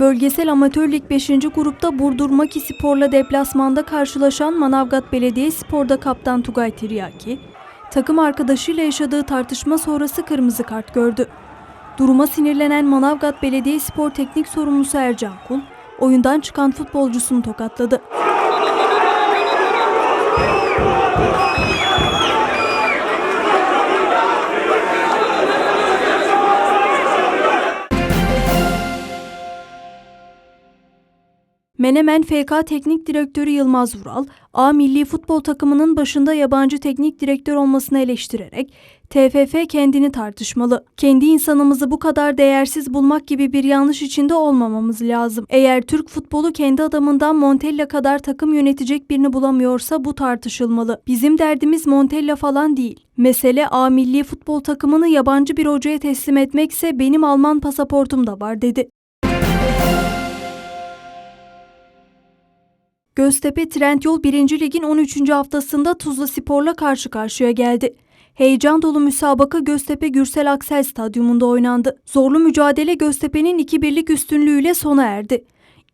Bölgesel Amatör Lig 5. grupta Burdur Maki Spor'la deplasmanda karşılaşan Manavgat Belediye Spor'da kaptan Tugay Tiryaki, takım arkadaşıyla yaşadığı tartışma sonrası kırmızı kart gördü. Duruma sinirlenen Manavgat Belediye Spor Teknik Sorumlusu Ercan Kul, oyundan çıkan futbolcusunu tokatladı. Menemen FK Teknik Direktörü Yılmaz Vural, A milli futbol takımının başında yabancı teknik direktör olmasını eleştirerek TFF kendini tartışmalı. Kendi insanımızı bu kadar değersiz bulmak gibi bir yanlış içinde olmamamız lazım. Eğer Türk futbolu kendi adamından Montella kadar takım yönetecek birini bulamıyorsa bu tartışılmalı. Bizim derdimiz Montella falan değil. Mesele A milli futbol takımını yabancı bir hocaya teslim etmekse benim Alman pasaportum da var dedi. Göztepe Trendyol 1. Lig'in 13. haftasında Tuzla Spor'la karşı karşıya geldi. Heyecan dolu müsabaka Göztepe Gürsel Aksel Stadyumunda oynandı. Zorlu mücadele Göztepe'nin 2-1'lik üstünlüğüyle sona erdi.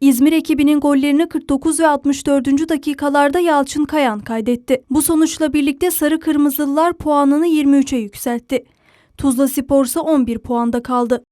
İzmir ekibinin gollerini 49 ve 64. dakikalarda Yalçın Kayan kaydetti. Bu sonuçla birlikte Sarı Kırmızılılar puanını 23'e yükseltti. Tuzla Spor ise 11 puanda kaldı.